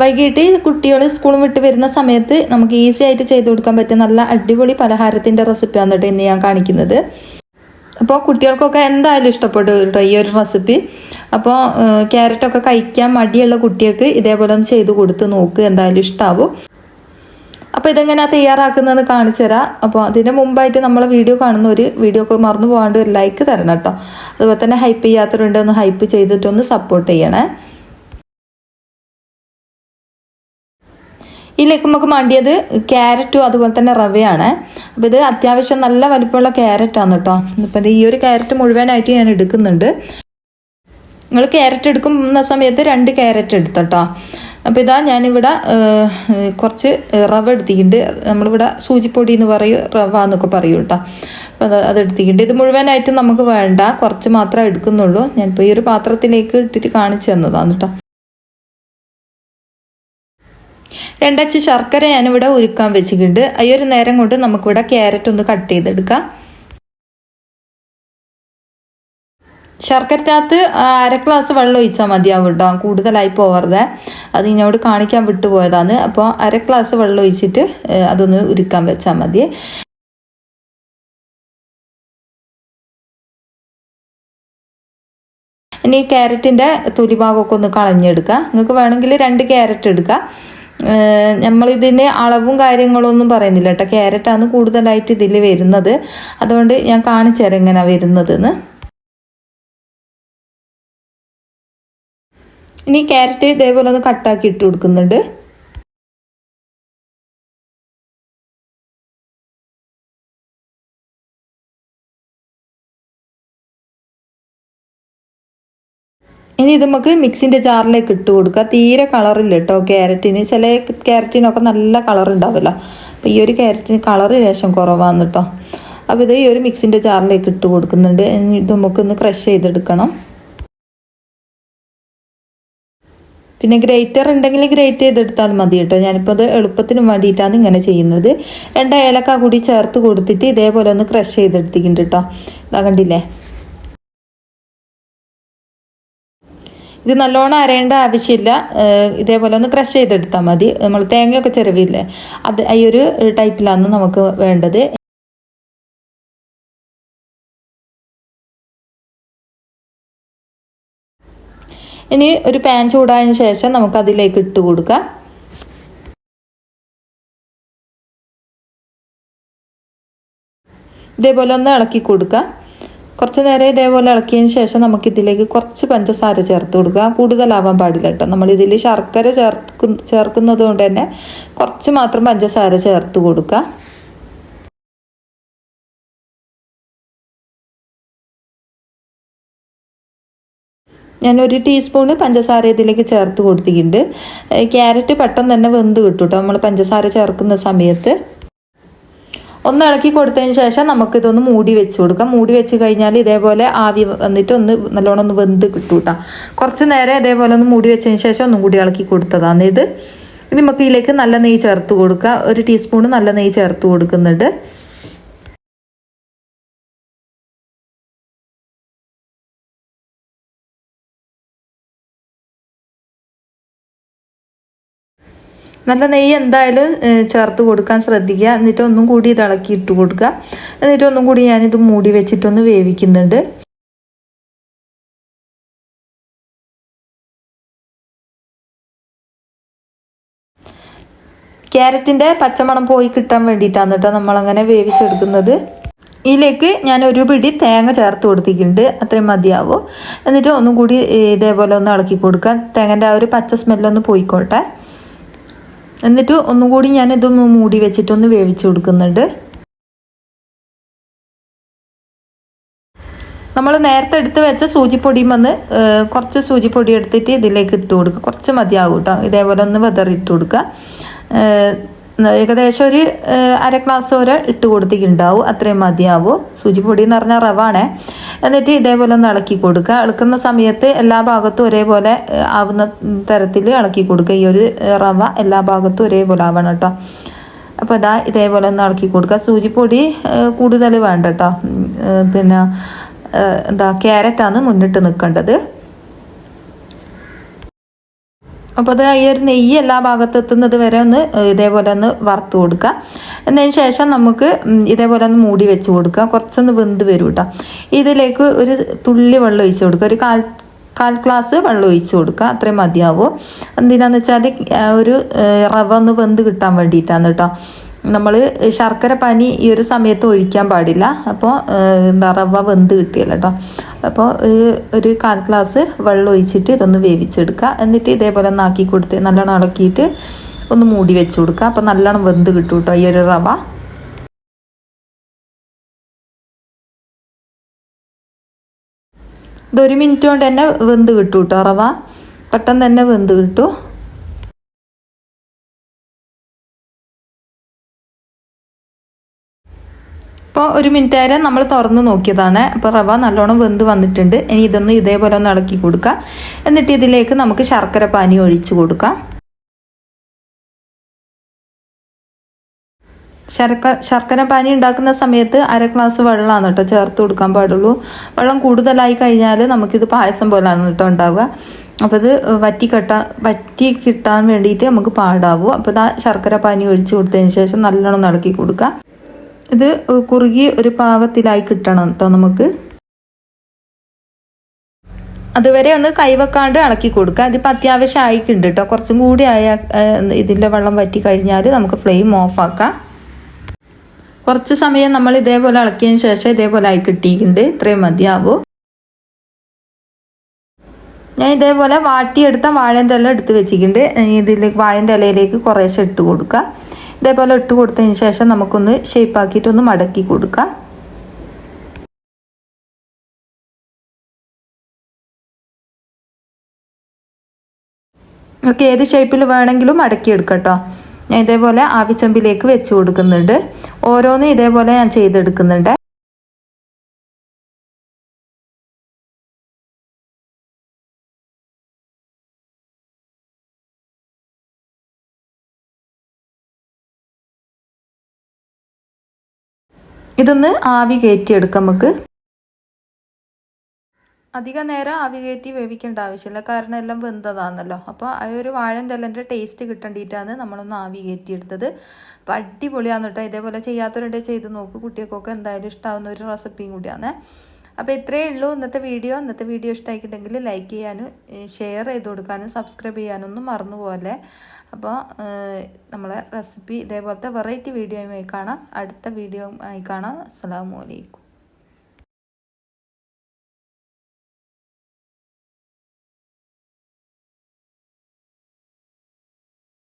വൈകിട്ട് കുട്ടികൾ സ്കൂൾ വിട്ട് വരുന്ന സമയത്ത് നമുക്ക് ഈസി ആയിട്ട് ചെയ്ത് കൊടുക്കാൻ പറ്റിയ നല്ല അടിപൊളി പലഹാരത്തിന്റെ റെസിപ്പിയാണ് കേട്ടോ ഇന്ന് ഞാൻ കാണിക്കുന്നത്. അപ്പോൾ കുട്ടികൾക്കൊക്കെ എന്തായാലും ഇഷ്ടപ്പെട്ടു കേട്ടോ ഈ ഒരു റെസിപ്പി അപ്പോൾ ക്യാരറ്റൊക്കെ കഴിക്കാൻ മടിയുള്ള കുട്ടികൾക്ക് ഇതേപോലെ ഒന്ന് ചെയ്ത് കൊടുത്ത് നോക്ക് എന്തായാലും ഇഷ്ടാവും. അപ്പോൾ ഇതെങ്ങനെ തയ്യാറാക്കുന്നതെന്ന് കാണിച്ചു തരാം. അപ്പോൾ അതിന് മുമ്പായിട്ട് നമ്മളെ വീഡിയോ കാണുന്ന ഒരു വീഡിയോ ഒക്കെ മറന്നു പോകാണ്ട് ഒരു ലൈക്ക് തരണം കേട്ടോ. അതുപോലെ തന്നെ ഹൈപ്പ് ചെയ്യാത്തവരുണ്ടെന്ന് ഹൈപ്പ് ചെയ്തിട്ടൊന്ന് സപ്പോർട്ട് ചെയ്യണേ. ഇതിലേക്ക് നമുക്ക് മണ്ടിയത് ക്യാരറ്റും അതുപോലെ തന്നെ റവയാണ്. അപ്പോൾ ഇത് അത്യാവശ്യം നല്ല വലിപ്പമുള്ള ക്യാരറ്റാണ് കേട്ടോ ഇത് ഈ ഒരു ക്യാരറ്റ് മുഴുവനായിട്ട് ഞാൻ എടുക്കുന്നുണ്ട്. നിങ്ങൾ ക്യാരറ്റ് എടുക്കുന്ന സമയത്ത് രണ്ട് ക്യാരറ്റ് എടുത്തോട്ടോ അപ്പോൾ ഇതാ ഞാനിവിടെ കുറച്ച് റവ എടുത്തിട്ടുണ്ട്. നമ്മളിവിടെ സൂചിപ്പൊടി എന്ന് പറയും റവ എന്നൊക്കെ പറയും കേട്ടോ അപ്പോൾ അത് അത് എടുത്തിട്ടുണ്ട്. ഇത് മുഴുവനായിട്ട് നമുക്ക് വേണ്ട കുറച്ച് മാത്രമേ എടുക്കുന്നുള്ളൂ. ഞാനിപ്പോൾ ഈ ഒരു പാത്രത്തിലേക്ക് ഇട്ടിട്ട് കാണിച്ചു തന്നതാണ് കേട്ടോ രണ്ടച്ച് ശർക്കര ഞാനിവിടെ ഉരുക്കാൻ വെച്ചിട്ടുണ്ട്. ഈ ഒരു നേരം കൊണ്ട് നമുക്കിവിടെ ക്യാരറ്റ് ഒന്ന് കട്ട് ചെയ്തെടുക്കാം. ശർക്കരക്കകത്ത് അര ഗ്ലാസ് വെള്ളം ഒഴിച്ചാൽ മതിയാവും കേട്ടോ. കൂടുതലായി പോവരുത് അത് ഇങ്ങോട്ട് കാണിക്കാൻ വിട്ടുപോയതാണ്. അപ്പോൾ അര ഗ്ലാസ് വെള്ളം ഒഴിച്ചിട്ട് അതൊന്ന് ഉരുക്കാൻ വെച്ചാൽ മതി. ഇനി ക്യാരറ്റിന്റെ തൊലിഭാഗമൊക്കെ ഒന്ന് കളഞ്ഞെടുക്കുക നിങ്ങൾക്ക് വേണമെങ്കിൽ രണ്ട് ക്യാരറ്റ് എടുക്കുക ഏഹ് നമ്മളിതിന് അളവും കാര്യങ്ങളൊന്നും പറയുന്നില്ല കേട്ടോ. ക്യാരറ്റാണ് കൂടുതലായിട്ട് ഇതിൽ വരുന്നത്. അതുകൊണ്ട് ഞാൻ കാണിച്ചു തരാം എങ്ങനെയാണ് വരുന്നതെന്ന്. ഇനി ക്യാരറ്റ് ഇതേപോലെ ഒന്ന് കട്ടാക്കി ഇട്ട് കൊടുക്കുന്നുണ്ട്. ഇനി ഇത് നമുക്ക് മിക്സിന്റെ ജാറിലേക്ക് ഇട്ട് കൊടുക്കുക. തീരെ കളറില്ല കേട്ടോ ക്യാരറ്റിന് ചില ക്യാരറ്റിനൊക്കെ നല്ല കളർ ഉണ്ടാവില്ല. അപ്പോൾ ഈ ഒരു ക്യാരറ്റിന് കളർ ലേശം കുറവാണ് കേട്ടോ അപ്പോൾ ഇത് ഈ ഒരു മിക്സിന്റെ ജാറിലേക്ക് ഇട്ട് കൊടുക്കുന്നുണ്ട്. ഇനി ഇത് നമുക്കൊന്ന് ക്രഷ് ചെയ്തെടുക്കണം. പിന്നെ ഗ്രേറ്റർ ഉണ്ടെങ്കിൽ ഗ്രേറ്റ് ചെയ്തെടുത്താൽ മതി കേട്ടോ ഞാനിപ്പോൾ അത് എളുപ്പത്തിന് വേണ്ടിയിട്ടാണ് ഇങ്ങനെ ചെയ്യുന്നത്. രണ്ട് ഏലക്ക കൂടി ചേർത്ത് കൊടുത്തിട്ട് ഇതേപോലെ ഒന്ന് ക്രഷ് ചെയ്തെടുത്തിട്ടുണ്ട് കേട്ടോ ഇതാ കണ്ടില്ലേ? ഇത് നല്ലോണം അരയേണ്ട ആവശ്യമില്ല. ഇതേപോലെ ഒന്ന് ക്രഷ് ചെയ്തെടുത്താൽ മതി. നമ്മൾ തേങ്ങയൊക്കെ ചെറുവില്ലേ അത് ഈ ഒരു ടൈപ്പിലാണ് നമുക്ക് വേണ്ടത്. ഇനി ഒരു പാൻ ചൂടായതിനു ശേഷം നമുക്ക് അതിലേക്ക് ഇട്ട് കൊടുക്കാം. ഇതേപോലെ ഒന്ന് ഇളക്കി കൊടുക്കുക കുറച്ച് നേരം ഇതേപോലെ ഇളക്കിയതിന് ശേഷം നമുക്ക് ഇതിലേക്ക് കുറച്ച് പഞ്ചസാര ചേർത്ത് കൊടുക്കുക. കൂടുതലാവാൻ പാടില്ല കേട്ടോ. നമ്മൾ ഇതിൽ ശർക്കര ചേർക്കും ചേർക്കുന്നത് കൊണ്ട് തന്നെ കുറച്ച് മാത്രം പഞ്ചസാര ചേർത്ത് കൊടുക്കുക. ഞാൻ ഒരു ടീസ്പൂണ് പഞ്ചസാര ഇതിലേക്ക് ചേർത്ത് കൊടുത്തിട്ടുണ്ട്. ക്യാരറ്റ് പെട്ടെന്ന് തന്നെ വെന്ത് കിട്ടും കേട്ടോ. നമ്മൾ പഞ്ചസാര ചേർക്കുന്ന സമയത്ത്. ഒന്ന് ഇളക്കി കൊടുത്തതിന് ശേഷം നമുക്ക് ഇതൊന്ന് മൂടി വെച്ച് കൊടുക്കാം. മൂടി വെച്ച് കഴിഞ്ഞാൽ ഇതേപോലെ ആവി വന്നിട്ട് ഒന്ന് നല്ലോണം ഒന്ന് വെന്ത് കിട്ടും കേട്ടോ കുറച്ച് നേരം ഇതേപോലെ ഒന്ന് മൂടി വെച്ചതിന് ശേഷം ഒന്നും കൂടി ഇളക്കി കൊടുത്തതാണ് ഇത്. നമുക്ക് ഇതിലേക്ക് നല്ല നെയ്യ് ചേർത്ത് കൊടുക്കുക ഒരു ടീസ്പൂൺ നല്ല നെയ്യ് ചേർത്ത് കൊടുക്കുന്നുണ്ട്. നല്ല നെയ്യ് എന്തായാലും ചേർത്ത് കൊടുക്കാൻ ശ്രദ്ധിക്കുക. എന്നിട്ട് ഒന്നും കൂടി ഇത് ഇളക്കി ഇട്ട് കൊടുക്കുക. എന്നിട്ട് ഒന്നും കൂടി ഞാനിത് മൂടി വെച്ചിട്ടൊന്ന് വേവിക്കുന്നുണ്ട്. ക്യാരറ്റിന്റെ പച്ചമണം പോയി കിട്ടാൻ വേണ്ടിയിട്ടാണ് കേട്ടോ നമ്മളങ്ങനെ വേവിച്ചെടുക്കുന്നത്. ഇതിലേക്ക് ഞാൻ ഒരു പിടി തേങ്ങ ചേർത്ത് കൊടുത്തിട്ടുണ്ട്. അത്രയും മതിയാവും. എന്നിട്ട് ഒന്നും കൂടി ഇതേപോലെ ഒന്ന് ഇളക്കി കൊടുക്കുക. തേങ്ങന്റെ ആ ഒരു പച്ച സ്മെല്ലൊന്ന് പോയിക്കോട്ടെ. എന്നിട്ട് ഒന്നുകൂടി ഞാൻ ഇതൊന്ന് മൂടി വെച്ചിട്ടൊന്ന് വേവിച്ചു കൊടുക്കുന്നുണ്ട്. നമ്മൾ നേരത്തെ എടുത്ത് വെച്ച സൂചിപ്പൊടിയും വന്ന് കുറച്ച് സൂചിപ്പൊടി എടുത്തിട്ട് ഇതിലേക്ക് ഇട്ട് കൊടുക്കുക. കുറച്ച് മതിയാവും കേട്ടോ. ഇതേപോലെ ഒന്ന് വെതറിട്ട് കൊടുക്കുക. ഏകദേശം ഒരു അര ഗ്ലാസ് വരെ ഇട്ട് കൊടുത്തിട്ടുണ്ടാവും. അത്രയും മതിയാവും. സൂചിപ്പൊടി എന്ന് പറഞ്ഞാൽ റവാണേ. എന്നിട്ട് ഇതേപോലെ ഒന്ന് ഇളക്കി കൊടുക്കുക. ഇളക്കുന്ന സമയത്ത് എല്ലാ ഭാഗത്തും ഒരേപോലെ ആവുന്ന തരത്തിൽ ഇളക്കി കൊടുക്കുക. ഈ ഒരു റവ എല്ലാ ഭാഗത്തും ഒരേപോലെ ആവണം കേട്ടോ. അപ്പോൾ ഇതാ ഇതേപോലെ ഒന്ന് ഇളക്കി കൊടുക്കുക. സൂചിപ്പൊടി കൂടുതൽ വേണ്ട കേട്ടോ. പിന്നെ എന്താ ക്യാരറ്റാണ് മുന്നിട്ട് നിൽക്കേണ്ടത്. അപ്പോൾ അത് ഈ ഒരു നെയ്യ് എല്ലാ ഭാഗത്ത് എത്തുന്നത് വരെ ഒന്ന് ഇതേപോലെ ഒന്ന് വറുത്ത് കൊടുക്കുക. എന്നതിന് ശേഷം നമുക്ക് ഇതേപോലെ ഒന്ന് മൂടി വെച്ച് കൊടുക്കുക. കുറച്ചൊന്ന് വെന്ത് വരും കേട്ടോ ഇതിലേക്ക് ഒരു തുള്ളി വെള്ളം ഒഴിച്ച് കൊടുക്കുക. ഒരു കാൽ കാൽ ഗ്ലാസ് വെള്ളം ഒഴിച്ച് കൊടുക്കുക. അത്രയും മതിയാവും. എന്തിനാന്ന് വെച്ചാൽ ഒരു റവ ഒന്ന് വെന്ത് കിട്ടാൻ വേണ്ടിയിട്ടാണ് കേട്ടോ നമ്മൾ ശർക്കര പനി ഈ ഒരു സമയത്ത് ഒഴിക്കാൻ പാടില്ല. അപ്പോൾ റവ വെന്ത് കിട്ടിയല്ലോ കേട്ടോ അപ്പോൾ ഒരു കാൽ ഗ്ലാസ് വെള്ളം ഒഴിച്ചിട്ട് ഇതൊന്ന് വേവിച്ചെടുക്കുക. എന്നിട്ട് ഇതേപോലെ ഒന്ന് ആക്കി കൊടുത്ത് നല്ലോണം ഇളക്കിയിട്ട് ഒന്ന് മൂടി വെച്ച് കൊടുക്കുക. അപ്പോൾ നല്ലോണം വെന്ത് കിട്ടും കേട്ടോ ഈ ഒരു റവ. ഇതൊരു മിനിറ്റ് കൊണ്ട് തന്നെ വെന്ത് കിട്ടും കേട്ടോ റവ. പെട്ടെന്ന് തന്നെ വെന്ത് കിട്ടും. ഇപ്പോൾ ഒരു മിനിറ്റ് നേരം നമ്മൾ തുറന്ന് നോക്കിയതാണ്. അപ്പോൾ റവ നല്ലോണം വെന്ത് വന്നിട്ടുണ്ട്. ഇനി ഇതൊന്ന് ഇതേപോലെ ഒന്ന് ഇളക്കി കൊടുക്കുക എന്നിട്ട് ഇതിലേക്ക് നമുക്ക് ശർക്കര പാനി ഒഴിച്ച് കൊടുക്കാം. ശർക്ക ശർക്കര പാനി ഉണ്ടാക്കുന്ന സമയത്ത് അര ഗ്ലാസ് വെള്ളമാണ് കേട്ടോ ചേർത്ത് കൊടുക്കാൻ പാടുള്ളൂ. വെള്ളം കൂടുതലായി കഴിഞ്ഞാൽ നമുക്കിത് പായസം പോലെയാണ് കേട്ടോ ഉണ്ടാവുക. അപ്പോൾ ഇത് വറ്റി കെട്ടാൻ വറ്റി കിട്ടാൻ വേണ്ടിയിട്ട് നമുക്ക് പാടാവും. അപ്പോൾ ഇതാ ശർക്കര പാനി ഒഴിച്ച് കൊടുത്തതിന് ശേഷം നല്ലോണം ഇളക്കി കൊടുക്കുക ഇത് കുറുകി ഒരു പാകത്തിലായി കിട്ടണം കേട്ടോ നമുക്ക്. അതുവരെ ഒന്ന് കൈവെക്കാണ്ട് ഇളക്കി കൊടുക്കുക. അതിപ്പോൾ അത്യാവശ്യം ആയിക്കുണ്ട് കേട്ടോ കുറച്ചും കൂടി ആയ ഇതിന്റെ വെള്ളം വറ്റി കഴിഞ്ഞാൽ നമുക്ക് ഫ്ലെയിം ഓഫ് ആക്കാം. കുറച്ച് സമയം നമ്മൾ ഇതേപോലെ ഇളക്കിയതിന് ശേഷം ഇതേപോലെ ആയി കിട്ടിയിട്ടുണ്ട്. ഇത്രയും മതിയാവൂ. ഞാൻ ഇതേപോലെ വാട്ടിയെടുത്ത വാഴന്റെ ഇല എടുത്ത് വെച്ചിട്ടുണ്ട്. ഇതിൽ വാഴന്റെ ഇലയിലേക്ക് കുറേശ്ശെ ഇട്ട് കൊടുക്കുക. ഇതേപോലെ ഇട്ട് കൊടുത്തതിന് ശേഷം നമുക്കൊന്ന് ഷേപ്പാക്കിയിട്ടൊന്ന് മടക്കി കൊടുക്കാം. നിങ്ങൾക്ക് ഏത് ഷേപ്പിൽ വേണമെങ്കിലും മടക്കിയെടുക്കട്ടോ. ഞാൻ ഇതേപോലെ ആവിച്ചമ്പിലേക്ക് വെച്ച് കൊടുക്കുന്നുണ്ട്. ഓരോന്നും ഇതേപോലെ ഞാൻ ചെയ്തെടുക്കുന്നുണ്ട്. ഇതൊന്ന് ആവി കയറ്റിയെടുക്കാം നമുക്ക്. അധിക നേരം ആവി കയറ്റി വേവിക്കേണ്ട ആവശ്യമില്ല. കാരണം എല്ലാം വെന്തതാണല്ലോ. അപ്പോൾ ആ ഒരു വാഴന്റെ എല്ലാം ടേസ്റ്റ് കിട്ടേണ്ടിയിട്ടാണ് നമ്മളൊന്ന് ആവി കയറ്റിയെടുത്തത്. അപ്പോൾ അടിപൊളിയാണ് കേട്ടോ. ഇതേപോലെ ചെയ്യാത്തവരുടെ ചെയ്ത് നോക്ക്. കുട്ടികൾക്കൊക്കെ എന്തായാലും ഇഷ്ടമാവുന്ന ഒരു റെസിപ്പിയും കൂടിയാണ്. അപ്പോൾ ഇത്രയേ ഉള്ളൂ ഇന്നത്തെ വീഡിയോ. ഇന്നത്തെ വീഡിയോ ഇഷ്ടമായിട്ടുണ്ടെങ്കിൽ ലൈക്ക് ചെയ്യാനും ഷെയർ ചെയ്ത് കൊടുക്കാനും സബ്സ്ക്രൈബ് ചെയ്യാനൊന്നും മറന്നുപോലെ അപ്പോൾ നമ്മളെ റെസിപ്പി ഇതേപോലത്തെ വെറൈറ്റി വീഡിയോയുമായി കാണാം. അടുത്ത വീഡിയോ ആയി കാണാം. അസ്സാം വലൈക്കും